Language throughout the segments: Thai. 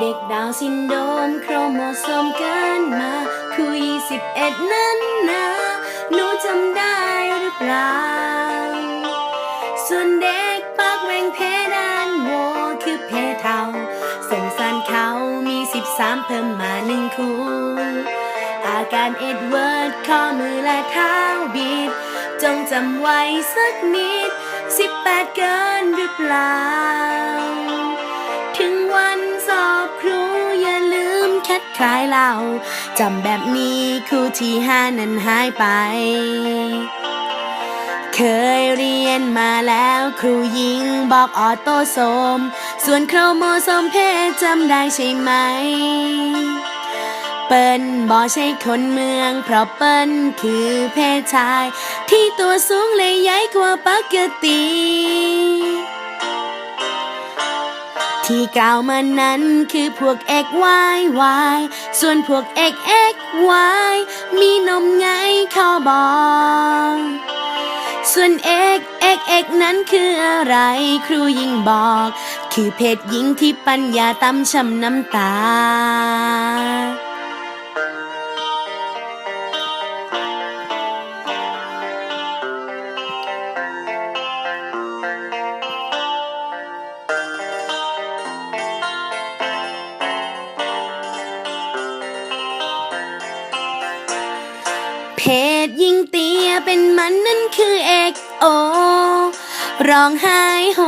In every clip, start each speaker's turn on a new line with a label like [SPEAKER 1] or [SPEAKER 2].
[SPEAKER 1] เด็กดาวซินโดมโครโมโซมเกินมาคุยสิบเอ็ดนั้นนะหนูจำได้หรือเปล่า ส่วนเด็กปากแหวงเพดานโวคือเพเทาสงสารเขามีสิบสามเพิ่มมาหนึ่งคู่ อาการเอ็ดเวิร์ดข้อมือและเท้าบีบจงจำไว้สักนิดสิบแปดเกินหรือเปล่า คทคลายเราจำแบบนี้ครูที่ห้านั้นหายไป เคยเรียนมาแล้วครูหญิงบอกออโตโซม ส่วนโครโมโซมเพศจำได้ใช่ไหมเปิ้นบอกใช่คนเมือง เพราะเปิ้นคือเพศชาย ที่ตัวสูงและใหญ่กว่าปกติ ที่กล่าวมานั้นคือพวก x y y ส่วนพวก x x y มีนมไงเขาบอก ส่วน x x x นั้นคืออะไรครูยิงบอก คือเพศหญิงที่ปัญญาต่ำช้ำน้ำตา ศยิงเตียเป็นมันนั่นคือเอกโอ ร้องไห้โห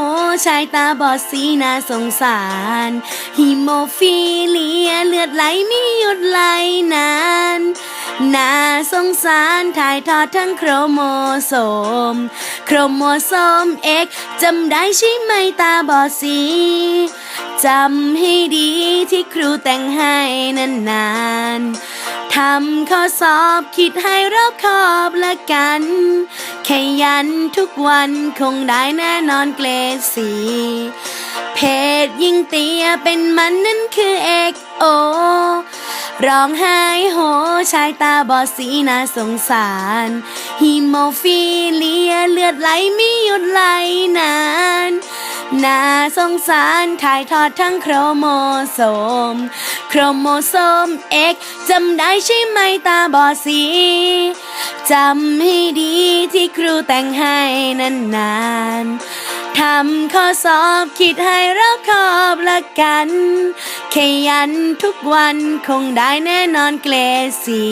[SPEAKER 1] ชายตาบอดสีน่าสงสาร ฮิโมฟิเลียเลือดไหลไม่หยุดไหลนานน่าสงสารถ่ายทอดทั้งโครโมโซม โครโมโซมเอกจำได้ใช่ไหมตาบอดสีจำให้ดีที่ครูแต่งให้นานๆ ทำข้อสอบคิดให้รอบคอบละกัน ขยันทุกวันคงได้แน่นอนเกรดสีเพศยิ่งเตียเป็นมันนั่นคือเอกโอ ร้องไห้โหชายตาบอดสีน่าสงสารฮิโมฟิเลียเลือดไหลไม่หยุดไหล น่าสงสารถ่ายทอดทั้งโครโมโซม โครโมโซมเอกจำได้ใช่ไหมตาบอดสีจำให้ดีที่ครูแต่งให้นานๆทำข้อสอบคิดให้รอบคอบละกัน ขยันทุกวันคงได้แน่นอนเกรดสี